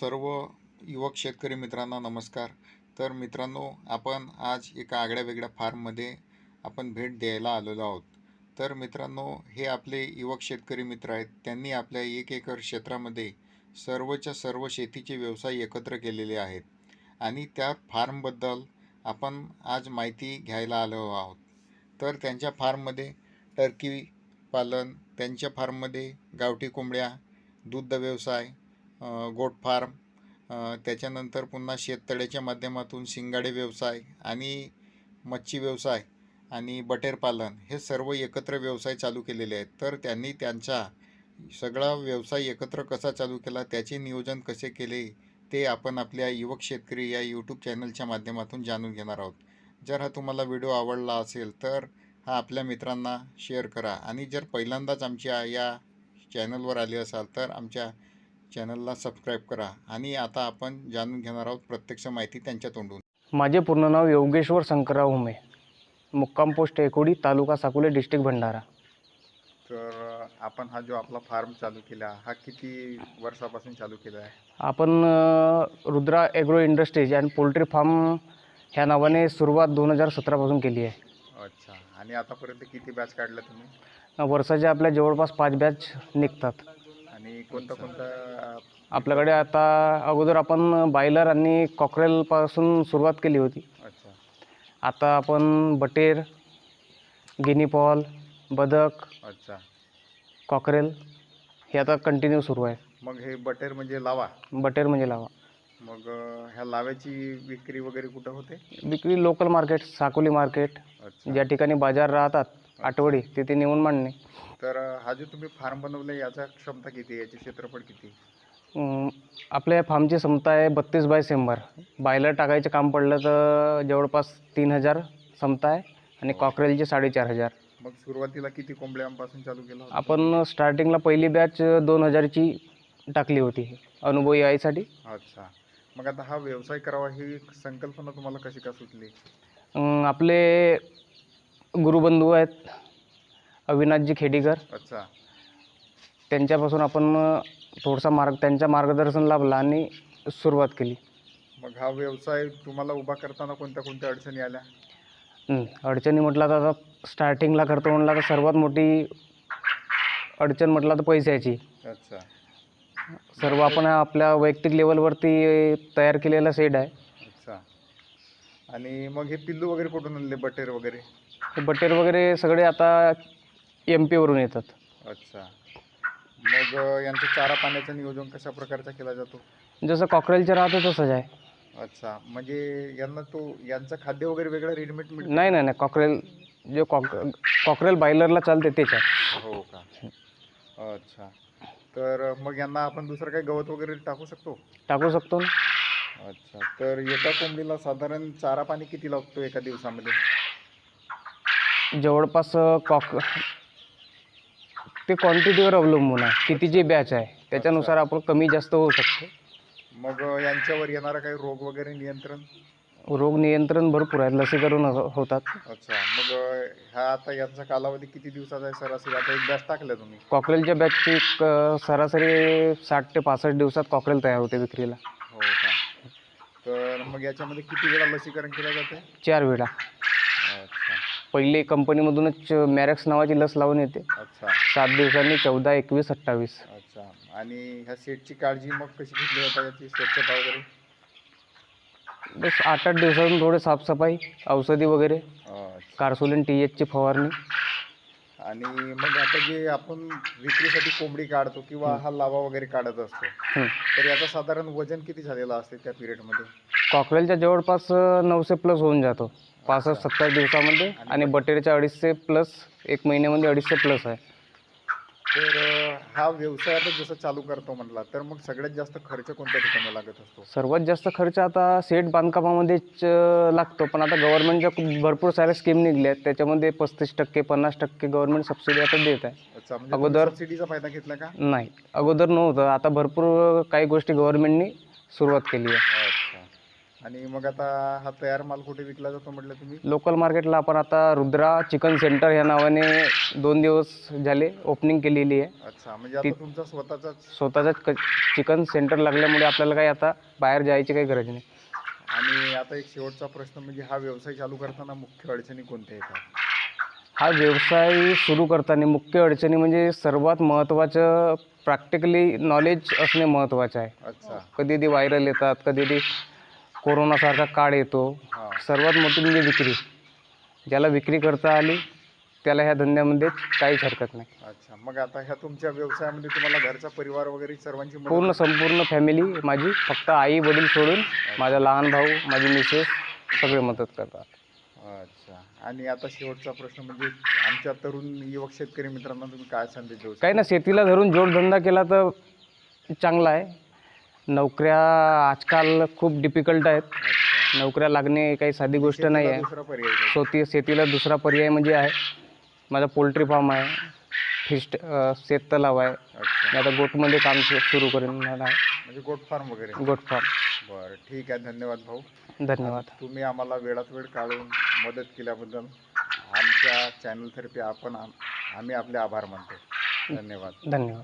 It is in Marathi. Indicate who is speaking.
Speaker 1: सर्व युवक शेतकरी मित्रांना नमस्कार. तर मित्रांनो आपण आज एका आगळ्या वेगळ्या फार्ममध्ये आपण भेट द्यायला आलेलो आहोत. तर मित्रांनो हे आपले युवक शेतकरी मित्र आहेत. त्यांनी आपल्या एक एकर क्षेत्रामध्ये सर्वच्या सर्व शेतीचे व्यवसाय एकत्र केलेले आहेत. आणि त्या फार्मबद्दल आपण आज माहिती घ्यायला आलो आहोत. तर त्यांच्या फार्ममध्ये टर्की पालन त्यांच्या फार्ममध्ये गावठी कोंबड्या दूध व्यवसाय गोट फार्म त्याच्यानंतर पुन्हा शेततळ्याच्या माध्यमातून शिंगाडे व्यवसाय आणि मच्छी व्यवसाय आणि बटेरपालन हे सर्व एकत्र व्यवसाय चालू केलेले आहेत. तर त्यांनी त्यांचा सगळा व्यवसाय एकत्र कसा चालू केला त्याचे नियोजन कसे केले ते आपण आपल्या युवक शेतकरी या यूट्यूब चॅनलच्या माध्यमातून जाणून घेणार आहोत. जर हा तुम्हाला व्हिडिओ आवडला असेल तर हा आपल्या मित्रांना शेअर करा. आणि जर पहिल्यांदाच आमच्या या चॅनलवर आले असाल तर आमच्या चॅनलला सबस्क्राईब करा आणि आता आपण जाणून घेणार आहोत प्रत्यक्ष माहिती त्यांच्या तोंडून.
Speaker 2: माझे पूर्ण नाव योगेश्वर शंकरराव हुमे. मुक्काम पोस्ट एकोडी तालुका साकोली डिस्ट्रिक्ट भंडारा.
Speaker 1: तर आपण हा जो आपला फार्म चालू केला हा किती वर्षापासून चालू केला आहे?
Speaker 2: आपण अ, Rudra agro industries and poultry farm ह्या नावाने सुरुवात दोन हजार सतरापासून केली आहे.
Speaker 1: अच्छा. आणि आतापर्यंत किती बॅच काढल्या तुम्ही?
Speaker 2: वर्षाच्या आपल्या जवळपास पाच बॅच निघतात.
Speaker 1: आणि कोणता कोणता
Speaker 2: आपल्याकडे आता अगोदर आपण बायलर आणि कॉकरेलपासून सुरुवात केली होती.
Speaker 1: अच्छा.
Speaker 2: आता आपण बटेर गिनीपॉल बदक
Speaker 1: अच्छा.
Speaker 2: कॉकरेल हे आता कंटिन्यू सुरू आहे.
Speaker 1: मग हे बटेर म्हणजे लावा.
Speaker 2: बटेर म्हणजे लावा.
Speaker 1: मग अं, ह्या लाव्याची विक्री वगैरे कुठं होते?
Speaker 2: विक्री लोकल मार्केट साकोली मार्केट
Speaker 1: अच्छा.
Speaker 2: ज्या ठिकाणी बाजार राहतात आठवडी तिथे नेऊन मांडणे.
Speaker 1: तर हा जो तुम्ही फार्म बनवला याचा क्षमता किती आहे? याचे क्षेत्रफळ किती
Speaker 2: अं, आपल्या फार्मची क्षमता आहे बत्तीस बाय शंभर. बायलर टाकायचं काम पडलं तर जवळपास तीन हजार क्षमता आहे आणि कॉकरेलचे साडेचार हजार.
Speaker 1: मग सुरुवातीला किती कोंबड्यांपासून चालू केला होता?
Speaker 2: आपण स्टार्टिंगला पहिली बॅच दोन हजारची टाकली होती अनुभव यायसाठी
Speaker 1: अच्छा. मग आता हा व्यवसाय करावा ही संकल्पना तुम्हाला कशी का सुचली
Speaker 2: अं, आपले गुरुबंधू आहेत. अविनाथजी खेडीकर.
Speaker 1: अच्छा.
Speaker 2: त्यांच्यापासून आपण थोडासा मार्ग त्यांच्या मार्गदर्शन लाभला आणि सुरुवात केली.
Speaker 1: मग हा व्यवसाय तुम्हाला उभा करताना कोणत्या कोणत्या अडचणी आल्या?
Speaker 2: हं, अडचणी म्हटलं तर आता स्टार्टिंगला करतो म्हटलं तर सर्वात मोठी अडचण म्हटलं तर पैशाची.
Speaker 1: अच्छा.
Speaker 2: सर्व आपण आपल्या वैयक्तिक लेवलवरती तयार केलेला सेट आहे.
Speaker 1: अच्छा. आणि मग हे पिल्लू वगैरे कुठून आणले? बटेर वगैरे?
Speaker 2: हे बटेर वगैरे सगळे आता एम पीवरून येतात.
Speaker 1: अच्छा. मग अं, यांचं चारा पाण्याचं नियोजन कशा प्रकारचा केला जातो?
Speaker 2: जसं कॉकरेलचं राहतं तसंच आहे.
Speaker 1: अच्छा. म्हणजे यांना तो यांचं खाद्य वगैरे वेगळं रेडीमेड मिळतं?
Speaker 2: नाही नाही नाही. कॉकरेल जे कॉक कॉकरेल बायलरला चालते तेच आहे
Speaker 1: हो का? अच्छा. तर मग यांना आपण दुसरं काही गवत वगैरे टाकू शकतो?
Speaker 2: टाकू शकतो ना.
Speaker 1: अच्छा. तर एका कोंबडीला साधारण चारा पाणी किती लागतो एका दिवसामध्ये?
Speaker 2: जवळपास कॉक ते क्वांटिटीवर अवलंबून आहे. कितीची बॅच आहे त्याच्यानुसार आपण कमी जास्त होऊ शकतो.
Speaker 1: मग यांच्यावर येणारा काही रोग वगैरे नियंत्रण?
Speaker 2: रोग नियंत्रण भरपूर आहे लसीकरण हो- होतात.
Speaker 1: अच्छा मग हा आता यांचा कालावधी किती दिवसाचा आहे सरासरी? आता एक बॅच टाकल्या तुम्ही.
Speaker 2: कॉकरेलच्या बॅचची क- सरासरी साठ ते पासष्ट दिवसात कॉकरेल तयार होते विक्रीला.
Speaker 1: हो का? तर मग याच्यामध्ये किती वेळा लसीकरण केलं जाते?
Speaker 2: चार वेळा.
Speaker 1: अच्छा.
Speaker 2: पहिले कंपनीमधूनच मॅरेक्स नावाची लस लावून येते.
Speaker 1: अच्छा.
Speaker 2: सात दिवसांनी चौदा एकवीस अठ्ठावीस.
Speaker 1: अच्छा. आणि ह्या सेटची काळजी मग कशी घेतली जाते याची स्वच्छता वगैरे?
Speaker 2: बस आठ आठ दिवसातून थोडे साफसफाई औषधी वगैरे कार्सोलिन टी एचची फवारणी.
Speaker 1: आणि मग आता जे आपण विक्रीसाठी कोंबडी काढतो किंवा हा. लावा वगैरे काढत असतो
Speaker 2: हं.
Speaker 1: तर याचं साधारण वजन किती झालेलं असते त्या पिरियडमध्ये?
Speaker 2: कॉकरेलच्या जवळपास अं, नऊशे प्लस होऊन जातो. पासष्ट सत्तर दिवसामध्ये आणि बटेरच्या अडीचशे प्लस एक महिन्यामध्ये अडीचशे प्लस आहे.
Speaker 1: तर अं, हा व्यवसाय आता जसं चालू करतो म्हटला तर मग सगळ्यात जास्त खर्च कोणत्या ठिकाणी लागत असतो?
Speaker 2: सर्वात जास्त खर्च आता सेट बांधकामामध्येच अं, लागतो. पण आता गव्हर्नमेंटच्या खूप भरपूर साऱ्या स्कीम निघल्या आहेत त्याच्यामध्ये पस्तीस टक्के पन्नास टक्के गव्हर्नमेंट सबसिडी आता देत आहे.
Speaker 1: अच्छा म्हणजे
Speaker 2: अगोदर-
Speaker 1: सबसिडीचा फायदा घेतला का?
Speaker 2: नाही. अगोदर नव्हतं. आता भरपूर काही गोष्टी गव्हर्नमेंटनी सुरुवात केली आहे.
Speaker 1: आणि मग आता हा तयार माल कुठे विकला जातो म्हटलं तुम्ही?
Speaker 2: लोकल मार्केटला आपण आता रुद्रा चिकन सेंटर या नावाने दोन दिवस झाले ओपनिंग केलेली आहे.
Speaker 1: अच्छा म्हणजे आता तुमचा स्वतःचाच
Speaker 2: स्वतःचाच क चिकन सेंटर लागल्यामुळे आपल्याला काही आता बाहेर जायची काही गरज नाही.
Speaker 1: आणि आता एक शेवटचा प्रश्न म्हणजे हा व्यवसाय चालू करताना मुख्य अडचणी कोणत्या येतात
Speaker 2: हा व्यवसाय सुरू करताना मुख्य अडचणी म्हणजे सर्वात महत्त्वाचं प्रॅक्टिकली नॉलेज असणे महत्त्वाचं आहे.
Speaker 1: अच्छा.
Speaker 2: कधी ती व्हायरल येतात कधी ती कोरोनासारखा काळ येतो. सर्वात मोठी म्हणजे विक्री. ज्याला विक्री करता आली त्याला ह्या धंद्यामध्ये काहीच हरकत नाही.
Speaker 1: अच्छा मग आता ह्या तुमच्या व्यवसायामध्ये तुम्हाला घरचा परिवार वगैरे सर्वांची मदत
Speaker 2: पूर्ण संपूर्ण फॅमिली माझी फक्त आई वडील सोडून माझा लहान भाऊ माझी मिसेस सगळे मदत करतात.
Speaker 1: अच्छा. आणि आता शेवटचा प्रश्न म्हणजे आमच्या तरुण युवक शेतकरी मित्रांना तुम्ही काय संदेश देऊ
Speaker 2: काही ना शेतीला धरून जोडधंदा केला तर चांगला आहे. नोकऱ्या आजकाल खूप डिफिकल्ट आहेत. नोकऱ्या लागणे काही साधी गोष्ट नाही आहे
Speaker 1: दुसरा पर्याय नाही.
Speaker 2: शेती शेतीला दुसरा पर्याय म्हणजे आहे. माझा पोल्ट्री फार्म आहे. फिश शेततलाव आहे.
Speaker 1: अच्छा.
Speaker 2: मी आता गोटमध्ये काम सु- सुरू करणार आहे.
Speaker 1: म्हणजे गोट फार्म वगैरे.
Speaker 2: Goat farm.
Speaker 1: बरं ठीक आहे. धन्यवाद भाऊ.
Speaker 2: धन्यवाद.
Speaker 1: तुम्ही आम्हाला वेळात वेळ काढून मदत केल्याबद्दल आमच्या चॅनलतर्फे आपण आम- आम्ही आपले आभार मानतो. धन्यवाद.
Speaker 2: धन्यवाद.